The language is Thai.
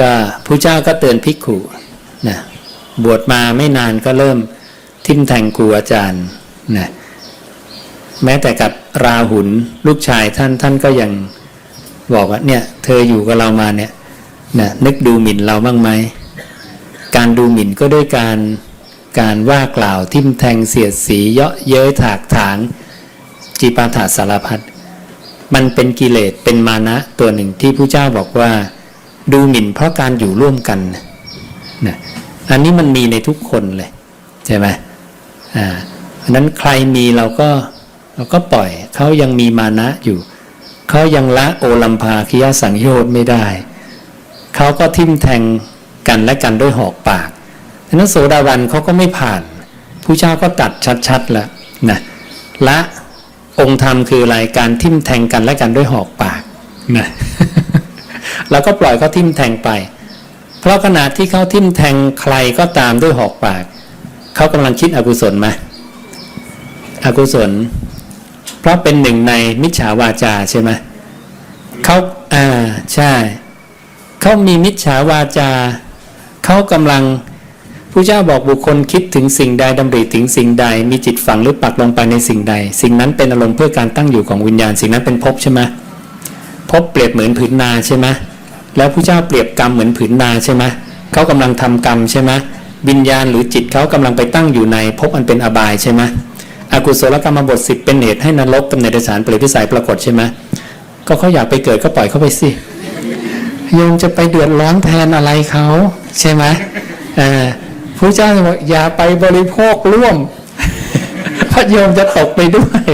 ก็ผู้เจ้าก็เตือนภิกขุนะบวชมาไม่นานก็เริ่มทิมแทงครูอาจารย์นะแม้แต่กับราหุลลูกชายท่านท่านก็ยังบอกว่าเนี่ยเธออยู่กับเรามาเนี่ยนะนึกดูหมิ่นเราบ้างไหมการดูหมิ่นก็ด้วยการการว่ากล่าวทิมแทงเสียดสีเยาะเย้ยถากถางจีปาถาสารพัดมันเป็นกิเลสเป็นมานะตัวหนึ่งที่ผู้เจ้าบอกว่า ดูหมิ่นเพราะการอยู่ร่วมกันนะอันนี้มันมีในทุกคนเลยใช่ไหมอ่าเพราะนั้นใครมีเราก็เราก็ปล่อยเขายังมีมานะอยู่เขายังละโอลัมพาคิยสังโยชน์ไม่ได้เขาก็ทิมแทงกันและกันด้วยหอกปากฉะนั้นโสดาบันเขาก็ไม่ผ่านผู้เจ้าก็ตัดชัดๆแล้วนะละองค์ธรรมคืออะไรการทิมแทงกันและกันด้วยหอกปากนะ แล้วก็ปล่อยเขาทิ่มแทงไป เพราะขณะที่เขาทิ่มแทงใครก็ตามด้วยหอกปาก เขากำลังคิดอกุศลไหมอกุศล เพราะเป็นหนึ่งในมิจฉาวาจาใช่ไหมเขาอ่าใช่ เขามีมิจฉาวาจา เขากำลังผู้เจ้าบอกบุคคลคิดถึงสิ่งใดดำริถึงสิ่งใด มีจิตฝังหรือปักลงไปในสิ่งใด สิ่งนั้นเป็นอารมณ์เพื่อการตั้งอยู่ของวิญญาณ สิ่งนั้นเป็นภพใช่ไหมภพเปรียบเหมือนผืนนาใช่ไหม แล้วผู้เจ้าเปรียบกรรมเหมือนผืนนาใช่ไหมเขากำลังทำกรรมใช่ไหมวิญญาณหรือจิตเขากำลังไปตั้งอยู่ในภพอันเป็นอบายใช่ไหมอกุศลกรรมบทสิบเป็นเหตุให้นรกกำเนิดสารเปรตวิสัยปรากฏใช่ไหมก็เขาอยากไปเกิดก็ปล่อยเขาไปสิโยมจะไปเดือดร้อนแทนอะไรเขาใช่ไหมผู้เจ้าบอกอย่าไปบริโภคร่วมพระโยมจะตกไปด้วย